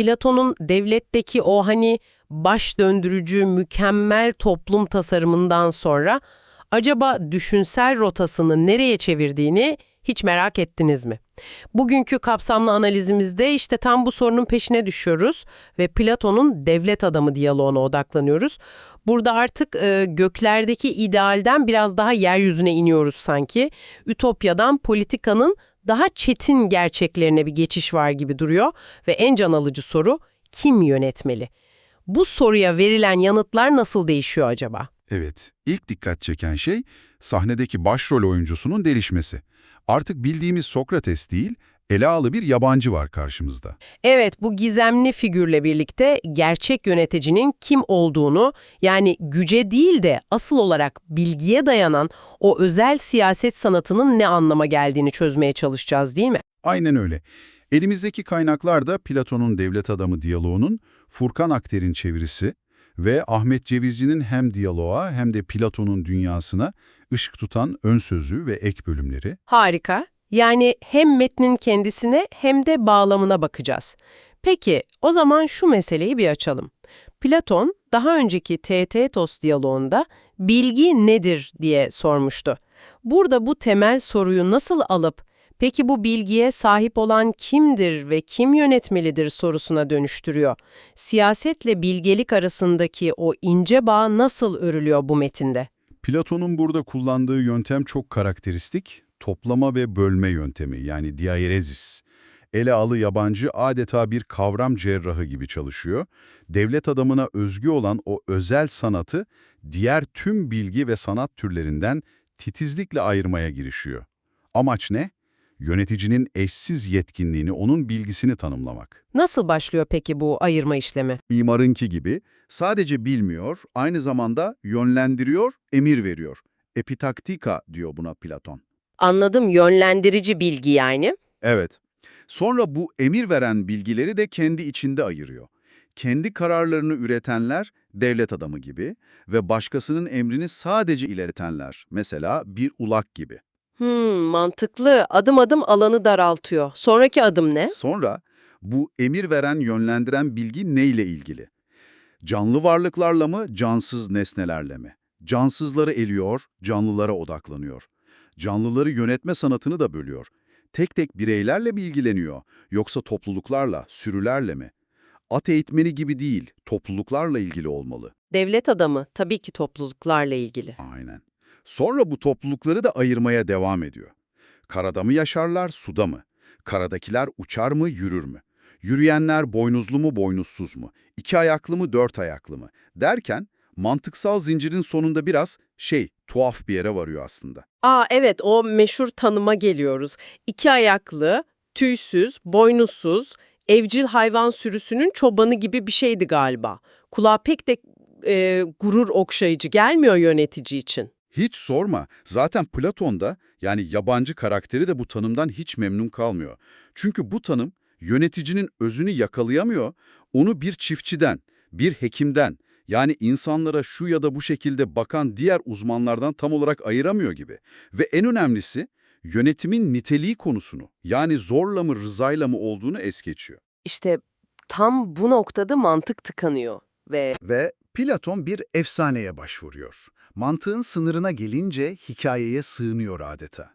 Platon'un devletteki o hani baş döndürücü mükemmel toplum tasarımından sonra acaba düşünsel rotasını nereye çevirdiğini hiç merak ettiniz mi? Bugünkü kapsamlı analizimizde işte tam bu sorunun peşine düşüyoruz ve Platon'un devlet adamı diyaloğuna odaklanıyoruz. Burada artık e, göklerdeki idealden biraz daha yeryüzüne iniyoruz sanki. Ütopyadan politikanın daha çetin gerçeklerine bir geçiş var gibi duruyor ve en can alıcı soru kim yönetmeli? Bu soruya verilen yanıtlar nasıl değişiyor acaba? Evet, ilk dikkat çeken şey sahnedeki başrol oyuncusunun delişmesi. Artık bildiğimiz Sokrates değil, Elalı bir yabancı var karşımızda. Evet, bu gizemli figürle birlikte gerçek yöneticinin kim olduğunu, yani güce değil de asıl olarak bilgiye dayanan o özel siyaset sanatının ne anlama geldiğini çözmeye çalışacağız değil mi? Aynen öyle. Elimizdeki kaynaklar da Platon'un devlet adamı diyaloğunun Furkan Akter'in çevirisi ve Ahmet Cevizci'nin hem diyaloğa hem de Platon'un dünyasına ışık tutan ön sözü ve ek bölümleri. Harika. Yani hem metnin kendisine hem de bağlamına bakacağız. Peki, o zaman şu meseleyi bir açalım. Platon, daha önceki Teetetos diyaloğunda bilgi nedir diye sormuştu. Burada bu temel soruyu nasıl alıp, peki bu bilgiye sahip olan kimdir ve kim yönetmelidir sorusuna dönüştürüyor. Siyasetle bilgelik arasındaki o ince bağ nasıl örülüyor bu metinde? Platon'un burada kullandığı yöntem çok karakteristik, toplama ve bölme yöntemi yani diaerezis. Ele alı yabancı adeta bir kavram cerrahı gibi çalışıyor. Devlet adamına özgü olan o özel sanatı diğer tüm bilgi ve sanat türlerinden titizlikle ayırmaya girişiyor. Amaç ne? Yöneticinin eşsiz yetkinliğini, onun bilgisini tanımlamak. Nasıl başlıyor peki bu ayırma işlemi? mimarınki gibi sadece bilmiyor, aynı zamanda yönlendiriyor, emir veriyor. Epitaktika diyor buna Platon. Anladım, yönlendirici bilgi yani. Evet. Sonra bu emir veren bilgileri de kendi içinde ayırıyor. Kendi kararlarını üretenler devlet adamı gibi ve başkasının emrini sadece iletenler, mesela bir ulak gibi. Hmm, mantıklı. Adım adım alanı daraltıyor. Sonraki adım ne? Sonra bu emir veren, yönlendiren bilgi neyle ilgili? Canlı varlıklarla mı, cansız nesnelerle mi? Cansızları eliyor, canlılara odaklanıyor. Canlıları yönetme sanatını da bölüyor. Tek tek bireylerle mi ilgileniyor, yoksa topluluklarla, sürülerle mi? At eğitmeni gibi değil, topluluklarla ilgili olmalı. Devlet adamı tabii ki topluluklarla ilgili. Aynen. Sonra bu toplulukları da ayırmaya devam ediyor. Karada mı yaşarlar, suda mı? Karadakiler uçar mı, yürür mü? Yürüyenler boynuzlu mu, boynuzsuz mu? İki ayaklı mı, dört ayaklı mı? Derken mantıksal zincirin sonunda biraz şey, tuhaf bir yere varıyor aslında. Aa evet o meşhur tanıma geliyoruz. İki ayaklı, tüysüz, boynuzsuz, evcil hayvan sürüsünün çobanı gibi bir şeydi galiba. Kulağa pek de e, gurur okşayıcı gelmiyor yönetici için. Hiç sorma. Zaten Platon'da yani yabancı karakteri de bu tanımdan hiç memnun kalmıyor. Çünkü bu tanım yöneticinin özünü yakalayamıyor, onu bir çiftçiden, bir hekimden yani insanlara şu ya da bu şekilde bakan diğer uzmanlardan tam olarak ayıramıyor gibi. Ve en önemlisi yönetimin niteliği konusunu yani zorla mı rızayla mı olduğunu es geçiyor. İşte tam bu noktada mantık tıkanıyor ve Ve Platon bir efsaneye başvuruyor. Mantığın sınırına gelince hikayeye sığınıyor adeta.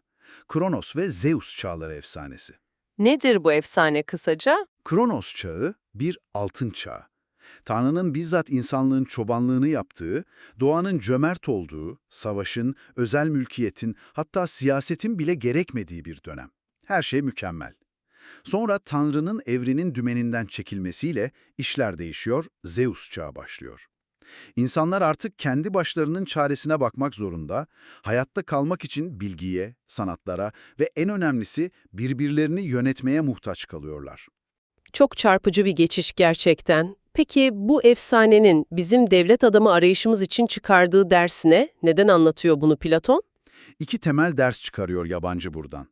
Kronos ve Zeus çağları efsanesi. nedir bu efsane kısaca? Kronos çağı bir altın çağı. Tanrı'nın bizzat insanlığın çobanlığını yaptığı, doğanın cömert olduğu, savaşın, özel mülkiyetin, hatta siyasetin bile gerekmediği bir dönem. Her şey mükemmel. Sonra Tanrı'nın evrenin dümeninden çekilmesiyle işler değişiyor, Zeus çağı başlıyor. İnsanlar artık kendi başlarının çaresine bakmak zorunda, hayatta kalmak için bilgiye, sanatlara ve en önemlisi birbirlerini yönetmeye muhtaç kalıyorlar. Çok çarpıcı bir geçiş gerçekten. Peki bu efsanenin bizim devlet adamı arayışımız için çıkardığı dersine neden anlatıyor bunu Platon? İki temel ders çıkarıyor yabancı buradan.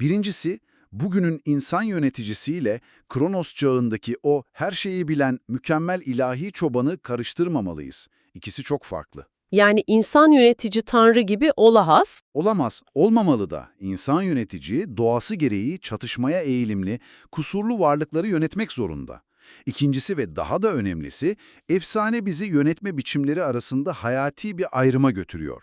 Birincisi, bugünün insan yöneticisiyle Kronos çağındaki o her şeyi bilen mükemmel ilahi çobanı karıştırmamalıyız. İkisi çok farklı. Yani insan yönetici tanrı gibi olahas, Olamaz, olmamalı da. İnsan yönetici doğası gereği çatışmaya eğilimli, kusurlu varlıkları yönetmek zorunda. İkincisi ve daha da önemlisi, efsane bizi yönetme biçimleri arasında hayati bir ayrıma götürüyor.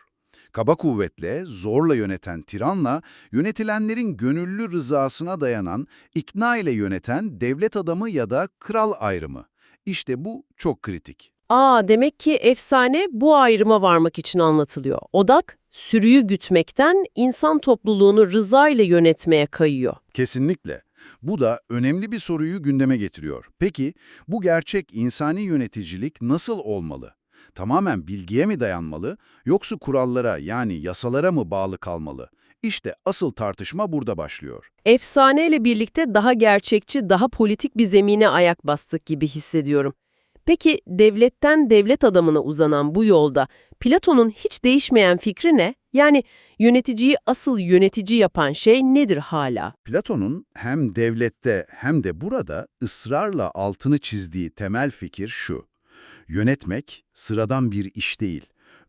Kaba kuvvetle, zorla yöneten tiranla, yönetilenlerin gönüllü rızasına dayanan, ikna ile yöneten devlet adamı ya da kral ayrımı. İşte bu çok kritik. Aa demek ki efsane bu ayrıma varmak için anlatılıyor. Odak sürüyü gütmekten insan topluluğunu rıza ile yönetmeye kayıyor. Kesinlikle. Bu da önemli bir soruyu gündeme getiriyor. Peki bu gerçek insani yöneticilik nasıl olmalı? Tamamen bilgiye mi dayanmalı yoksa kurallara yani yasalara mı bağlı kalmalı? İşte asıl tartışma burada başlıyor. Efsaneyle birlikte daha gerçekçi, daha politik bir zemine ayak bastık gibi hissediyorum. Peki devletten devlet adamına uzanan bu yolda Platon'un hiç değişmeyen fikri ne? Yani yöneticiyi asıl yönetici yapan şey nedir hala? Platon'un hem devlette hem de burada ısrarla altını çizdiği temel fikir şu. Yönetmek sıradan bir iş değil.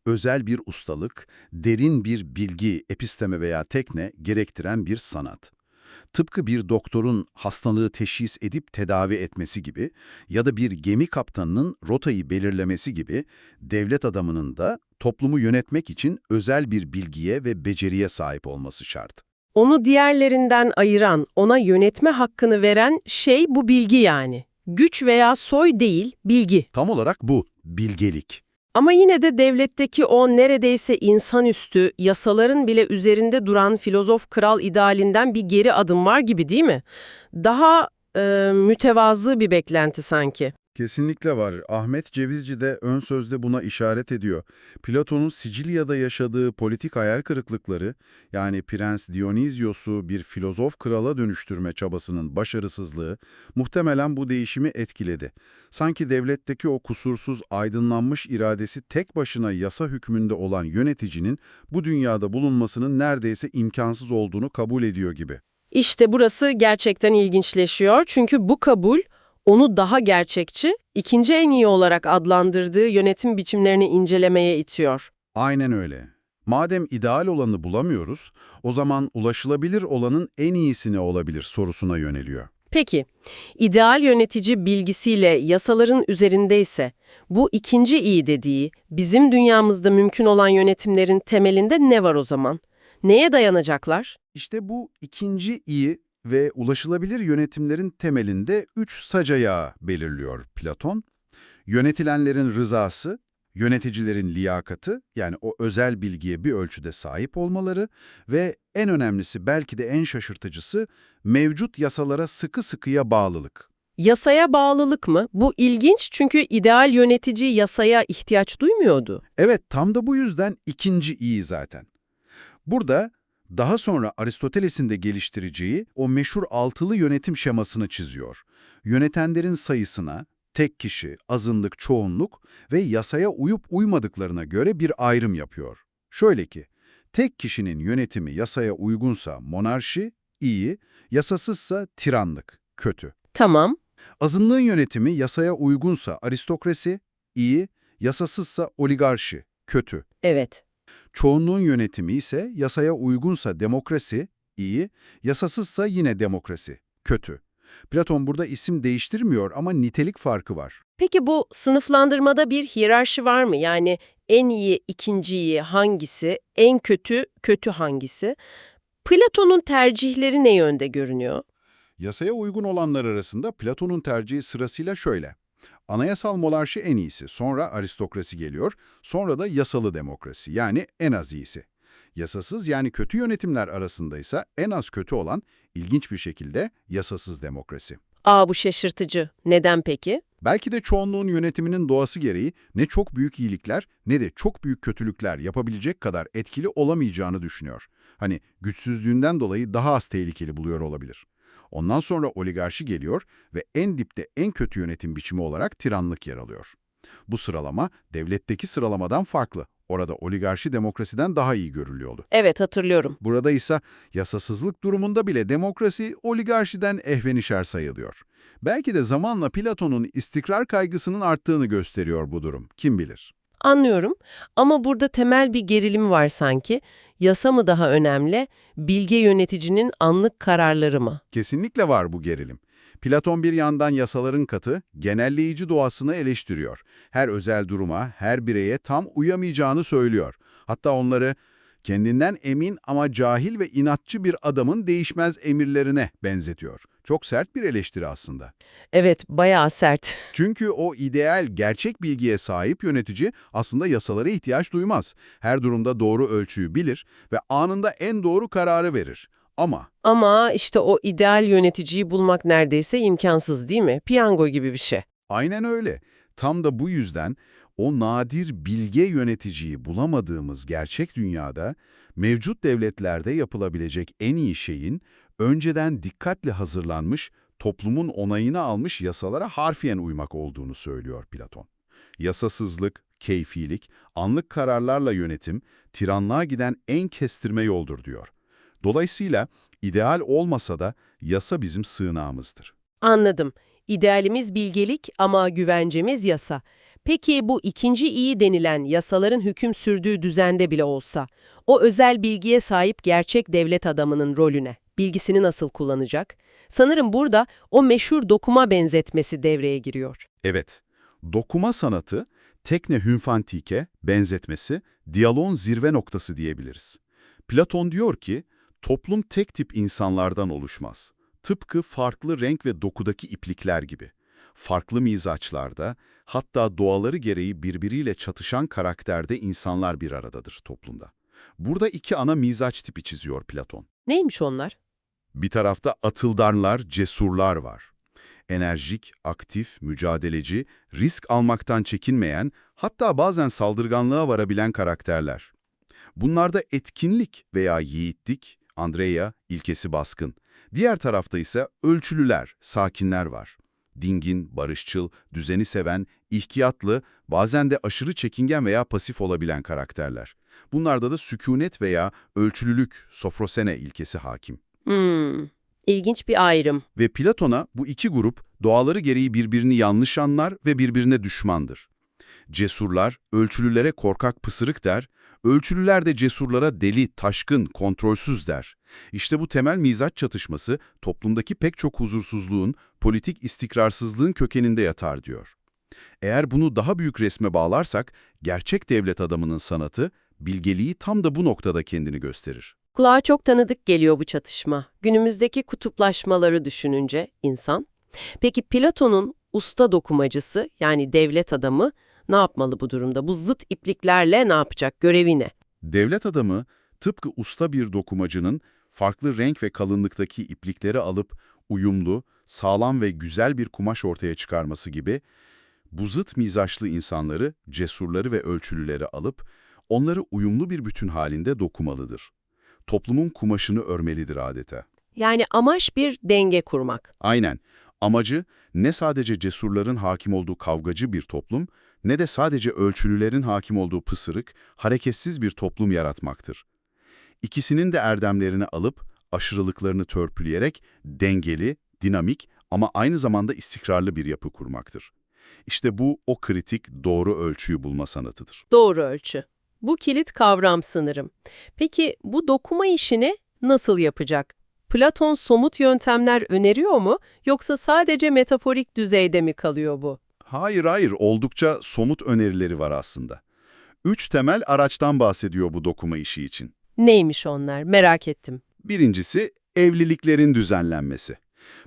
Özel bir ustalık, derin bir bilgi, episteme veya tekne gerektiren bir sanat. Tıpkı bir doktorun hastalığı teşhis edip tedavi etmesi gibi ya da bir gemi kaptanının rotayı belirlemesi gibi devlet adamının da toplumu yönetmek için özel bir bilgiye ve beceriye sahip olması şart. Onu diğerlerinden ayıran, ona yönetme hakkını veren şey bu bilgi yani. Güç veya soy değil, bilgi. Tam olarak bu, bilgelik. Ama yine de devletteki o neredeyse insanüstü, yasaların bile üzerinde duran filozof kral idealinden bir geri adım var gibi değil mi? Daha e, mütevazı bir beklenti sanki. Kesinlikle var. Ahmet Cevizci de ön sözde buna işaret ediyor. Platon'un Sicilya'da yaşadığı politik hayal kırıklıkları, yani Prens Dionysios'u bir filozof krala dönüştürme çabasının başarısızlığı, muhtemelen bu değişimi etkiledi. Sanki devletteki o kusursuz aydınlanmış iradesi tek başına yasa hükmünde olan yöneticinin bu dünyada bulunmasının neredeyse imkansız olduğunu kabul ediyor gibi. İşte burası gerçekten ilginçleşiyor çünkü bu kabul onu daha gerçekçi, ikinci en iyi olarak adlandırdığı yönetim biçimlerini incelemeye itiyor. Aynen öyle. Madem ideal olanı bulamıyoruz, o zaman ulaşılabilir olanın en iyisi ne olabilir sorusuna yöneliyor. Peki, ideal yönetici bilgisiyle yasaların üzerindeyse, bu ikinci iyi dediği, bizim dünyamızda mümkün olan yönetimlerin temelinde ne var o zaman? Neye dayanacaklar? İşte bu ikinci iyi ve ulaşılabilir yönetimlerin temelinde üç saca yağı belirliyor Platon. Yönetilenlerin rızası, yöneticilerin liyakatı yani o özel bilgiye bir ölçüde sahip olmaları ve en önemlisi belki de en şaşırtıcısı mevcut yasalara sıkı sıkıya bağlılık. Yasaya bağlılık mı? Bu ilginç çünkü ideal yönetici yasaya ihtiyaç duymuyordu. Evet, tam da bu yüzden ikinci iyi zaten. Burada daha sonra Aristoteles'in de geliştireceği o meşhur altılı yönetim şemasını çiziyor. Yönetenlerin sayısına, tek kişi, azınlık, çoğunluk ve yasaya uyup uymadıklarına göre bir ayrım yapıyor. Şöyle ki, tek kişinin yönetimi yasaya uygunsa monarşi, iyi, yasasızsa tiranlık, kötü. Tamam, Azınlığın yönetimi yasaya uygunsa aristokrasi, iyi, yasasızsa oligarşi, kötü. evet. Çoğunluğun yönetimi ise yasaya uygunsa demokrasi, iyi, yasasızsa yine demokrasi, kötü. Platon burada isim değiştirmiyor ama nitelik farkı var. Peki bu sınıflandırmada bir hiyerarşi var mı? Yani en iyi, ikinci iyi hangisi, en kötü, kötü hangisi? Platon'un tercihleri ne yönde görünüyor? Yasaya uygun olanlar arasında Platon'un tercihi sırasıyla şöyle. Anayasal monarşi en iyisi, sonra aristokrasi geliyor, sonra da yasalı demokrasi yani en az iyisi. Yasasız yani kötü yönetimler arasında ise en az kötü olan ilginç bir şekilde yasasız demokrasi. Aa bu şaşırtıcı. Neden peki? Belki de çoğunluğun yönetiminin doğası gereği ne çok büyük iyilikler ne de çok büyük kötülükler yapabilecek kadar etkili olamayacağını düşünüyor. Hani güçsüzlüğünden dolayı daha az tehlikeli buluyor olabilir. Ondan sonra oligarşi geliyor ve en dipte en kötü yönetim biçimi olarak tiranlık yer alıyor. Bu sıralama devletteki sıralamadan farklı. Orada oligarşi demokrasiden daha iyi görülüyordu. Evet hatırlıyorum. Burada ise yasasızlık durumunda bile demokrasi oligarşiden ehvenişer sayılıyor. Belki de zamanla Platon'un istikrar kaygısının arttığını gösteriyor bu durum. Kim bilir? Anlıyorum ama burada temel bir gerilim var sanki. Yasa mı daha önemli, bilge yöneticinin anlık kararları mı? Kesinlikle var bu gerilim. Platon bir yandan yasaların katı, genelleyici doğasını eleştiriyor. Her özel duruma, her bireye tam uyamayacağını söylüyor. Hatta onları kendinden emin ama cahil ve inatçı bir adamın değişmez emirlerine benzetiyor. Çok sert bir eleştiri aslında. Evet, bayağı sert. Çünkü o ideal, gerçek bilgiye sahip yönetici aslında yasalara ihtiyaç duymaz. Her durumda doğru ölçüyü bilir ve anında en doğru kararı verir. Ama Ama işte o ideal yöneticiyi bulmak neredeyse imkansız değil mi? Piyango gibi bir şey. aynen öyle. Tam da bu yüzden o nadir bilge yöneticiyi bulamadığımız gerçek dünyada mevcut devletlerde yapılabilecek en iyi şeyin önceden dikkatle hazırlanmış, toplumun onayını almış yasalara harfiyen uymak olduğunu söylüyor Platon. Yasasızlık, keyfilik, anlık kararlarla yönetim, tiranlığa giden en kestirme yoldur diyor. Dolayısıyla ideal olmasa da yasa bizim sığınağımızdır. Anladım. İdealimiz bilgelik ama güvencemiz yasa. Peki bu ikinci iyi denilen yasaların hüküm sürdüğü düzende bile olsa, o özel bilgiye sahip gerçek devlet adamının rolüne, bilgisini nasıl kullanacak? Sanırım burada o meşhur dokuma benzetmesi devreye giriyor. Evet, dokuma sanatı, tekne hünfantike, benzetmesi, diyaloğun zirve noktası diyebiliriz. Platon diyor ki, toplum tek tip insanlardan oluşmaz. Tıpkı farklı renk ve dokudaki iplikler gibi. Farklı mizaçlarda, hatta doğaları gereği birbiriyle çatışan karakterde insanlar bir aradadır toplumda. Burada iki ana mizaç tipi çiziyor Platon. Neymiş onlar? Bir tarafta atıldarlar, cesurlar var. Enerjik, aktif, mücadeleci, risk almaktan çekinmeyen, hatta bazen saldırganlığa varabilen karakterler. Bunlarda etkinlik veya yiğitlik, Andreya, ilkesi baskın. Diğer tarafta ise ölçülüler, sakinler var. Dingin, barışçıl, düzeni seven, ihtiyatlı, bazen de aşırı çekingen veya pasif olabilen karakterler. Bunlarda da sükunet veya ölçülülük, sofrosene ilkesi hakim. Hmm, ilginç bir ayrım. Ve Platon'a bu iki grup doğaları gereği birbirini yanlış anlar ve birbirine düşmandır. Cesurlar, ölçülülere korkak pısırık der, ölçülüler de cesurlara deli, taşkın, kontrolsüz der. İşte bu temel mizaç çatışması toplumdaki pek çok huzursuzluğun, politik istikrarsızlığın kökeninde yatar diyor. Eğer bunu daha büyük resme bağlarsak, gerçek devlet adamının sanatı, bilgeliği tam da bu noktada kendini gösterir. Kulağa çok tanıdık geliyor bu çatışma. Günümüzdeki kutuplaşmaları düşününce insan. Peki Platon'un usta dokumacısı yani devlet adamı ne yapmalı bu durumda? Bu zıt ipliklerle ne yapacak? Görevi ne? Devlet adamı tıpkı usta bir dokumacının farklı renk ve kalınlıktaki iplikleri alıp uyumlu, sağlam ve güzel bir kumaş ortaya çıkarması gibi bu zıt mizaçlı insanları, cesurları ve ölçülüleri alıp onları uyumlu bir bütün halinde dokumalıdır. Toplumun kumaşını örmelidir adeta. Yani amaç bir denge kurmak. Aynen. Amacı ne sadece cesurların hakim olduğu kavgacı bir toplum, ne de sadece ölçülülerin hakim olduğu pısırık, hareketsiz bir toplum yaratmaktır. İkisinin de erdemlerini alıp, aşırılıklarını törpüleyerek dengeli, dinamik ama aynı zamanda istikrarlı bir yapı kurmaktır. İşte bu o kritik doğru ölçüyü bulma sanatıdır. Doğru ölçü. Bu kilit kavram sanırım. Peki bu dokuma işini nasıl yapacak? Platon somut yöntemler öneriyor mu yoksa sadece metaforik düzeyde mi kalıyor bu? Hayır hayır, oldukça somut önerileri var aslında. Üç temel araçtan bahsediyor bu dokuma işi için. Neymiş onlar? Merak ettim. Birincisi evliliklerin düzenlenmesi.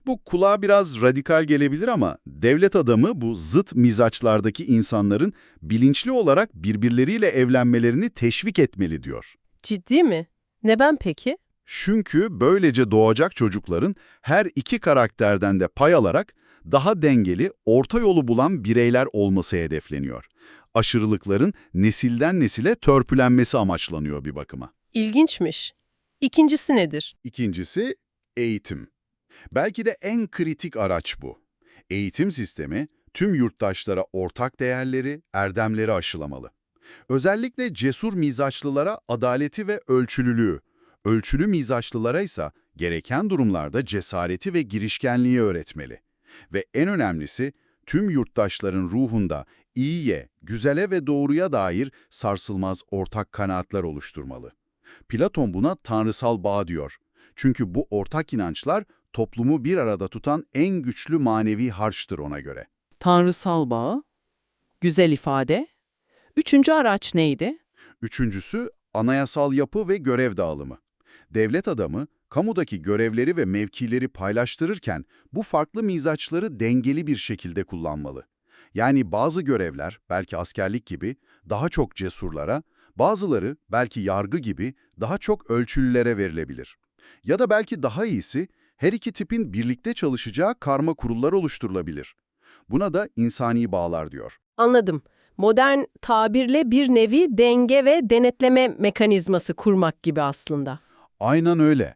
Bu kulağa biraz radikal gelebilir ama devlet adamı bu zıt mizaçlardaki insanların bilinçli olarak birbirleriyle evlenmelerini teşvik etmeli diyor. Ciddi mi? Neden peki? Çünkü böylece doğacak çocukların her iki karakterden de pay alarak daha dengeli, orta yolu bulan bireyler olması hedefleniyor. Aşırılıkların nesilden nesile törpülenmesi amaçlanıyor bir bakıma. İlginçmiş. İkincisi nedir? İkincisi eğitim. Belki de en kritik araç bu. Eğitim sistemi tüm yurttaşlara ortak değerleri, erdemleri aşılamalı. Özellikle cesur mizaçlılara adaleti ve ölçülülüğü, ölçülü mizaçlılara ise gereken durumlarda cesareti ve girişkenliği öğretmeli. Ve en önemlisi tüm yurttaşların ruhunda iyiye, güzele ve doğruya dair sarsılmaz ortak kanaatler oluşturmalı. Platon buna tanrısal bağ diyor. Çünkü bu ortak inançlar toplumu bir arada tutan en güçlü manevi harçtır ona göre. Tanrısal bağ, güzel ifade. Üçüncü araç neydi? Üçüncüsü, anayasal yapı ve görev dağılımı. Devlet adamı, kamudaki görevleri ve mevkileri paylaştırırken bu farklı mizaçları dengeli bir şekilde kullanmalı. Yani bazı görevler, belki askerlik gibi, daha çok cesurlara, bazıları, belki yargı gibi, daha çok ölçülülere verilebilir. Ya da belki daha iyisi, her iki tipin birlikte çalışacağı karma kurullar oluşturulabilir. Buna da insani bağlar diyor. Anladım. Modern tabirle bir nevi denge ve denetleme mekanizması kurmak gibi aslında. Aynen öyle.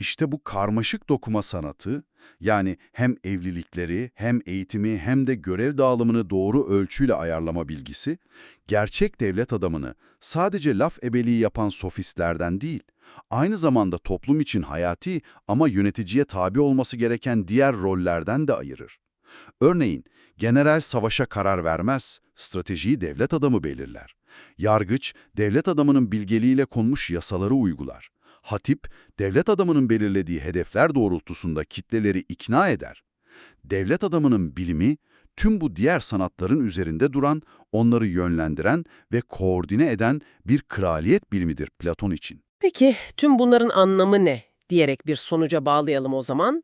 İşte bu karmaşık dokuma sanatı, yani hem evlilikleri, hem eğitimi, hem de görev dağılımını doğru ölçüyle ayarlama bilgisi, gerçek devlet adamını sadece laf ebeliği yapan sofistlerden değil, aynı zamanda toplum için hayati ama yöneticiye tabi olması gereken diğer rollerden de ayırır. Örneğin, general savaşa karar vermez, stratejiyi devlet adamı belirler. Yargıç, devlet adamının bilgeliğiyle konmuş yasaları uygular. Hatip, devlet adamının belirlediği hedefler doğrultusunda kitleleri ikna eder. Devlet adamının bilimi, tüm bu diğer sanatların üzerinde duran, onları yönlendiren ve koordine eden bir kraliyet bilimidir Platon için. Peki tüm bunların anlamı ne diyerek bir sonuca bağlayalım o zaman.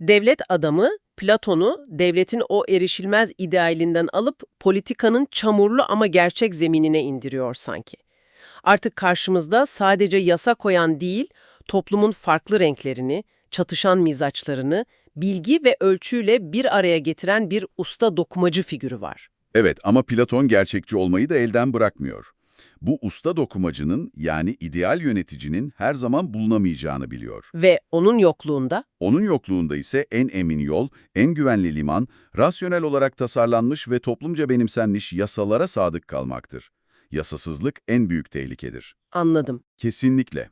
Devlet adamı Platon'u devletin o erişilmez idealinden alıp politikanın çamurlu ama gerçek zeminine indiriyor sanki. Artık karşımızda sadece yasa koyan değil, toplumun farklı renklerini, çatışan mizaçlarını, bilgi ve ölçüyle bir araya getiren bir usta dokumacı figürü var. Evet ama Platon gerçekçi olmayı da elden bırakmıyor. Bu usta dokumacının yani ideal yöneticinin her zaman bulunamayacağını biliyor. Ve onun yokluğunda Onun yokluğunda ise en emin yol, en güvenli liman, rasyonel olarak tasarlanmış ve toplumca benimsenmiş yasalara sadık kalmaktır. Yasasızlık en büyük tehlikedir. anladım. Kesinlikle.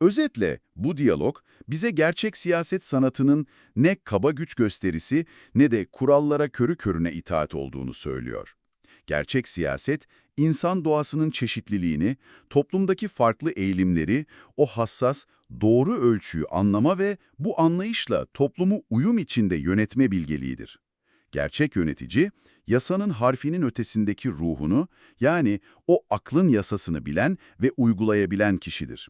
Özetle bu diyalog bize gerçek siyaset sanatının ne kaba güç gösterisi ne de kurallara körü körüne itaat olduğunu söylüyor. Gerçek siyaset, insan doğasının çeşitliliğini, toplumdaki farklı eğilimleri, o hassas, doğru ölçüyü anlama ve bu anlayışla toplumu uyum içinde yönetme bilgeliğidir. Gerçek yönetici, yasanın harfinin ötesindeki ruhunu, yani o aklın yasasını bilen ve uygulayabilen kişidir.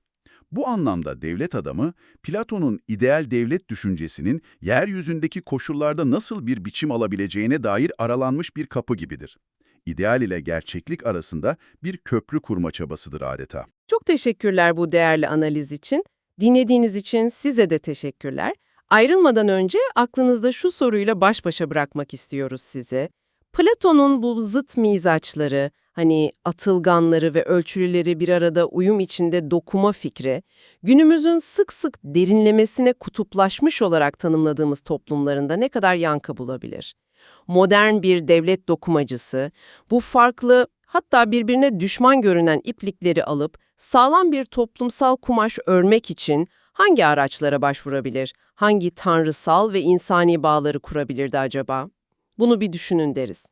Bu anlamda devlet adamı, Platon'un ideal devlet düşüncesinin yeryüzündeki koşullarda nasıl bir biçim alabileceğine dair aralanmış bir kapı gibidir. İdeal ile gerçeklik arasında bir köprü kurma çabasıdır adeta. Çok teşekkürler bu değerli analiz için. Dinlediğiniz için size de teşekkürler. Ayrılmadan önce aklınızda şu soruyla baş başa bırakmak istiyoruz size. Platon'un bu zıt mizaçları, hani atılganları ve ölçülüleri bir arada uyum içinde dokuma fikri, günümüzün sık sık derinlemesine kutuplaşmış olarak tanımladığımız toplumlarında ne kadar yankı bulabilir? Modern bir devlet dokumacısı, bu farklı hatta birbirine düşman görünen iplikleri alıp sağlam bir toplumsal kumaş örmek için hangi araçlara başvurabilir, hangi tanrısal ve insani bağları kurabilirdi acaba? Bunu bir düşünün deriz.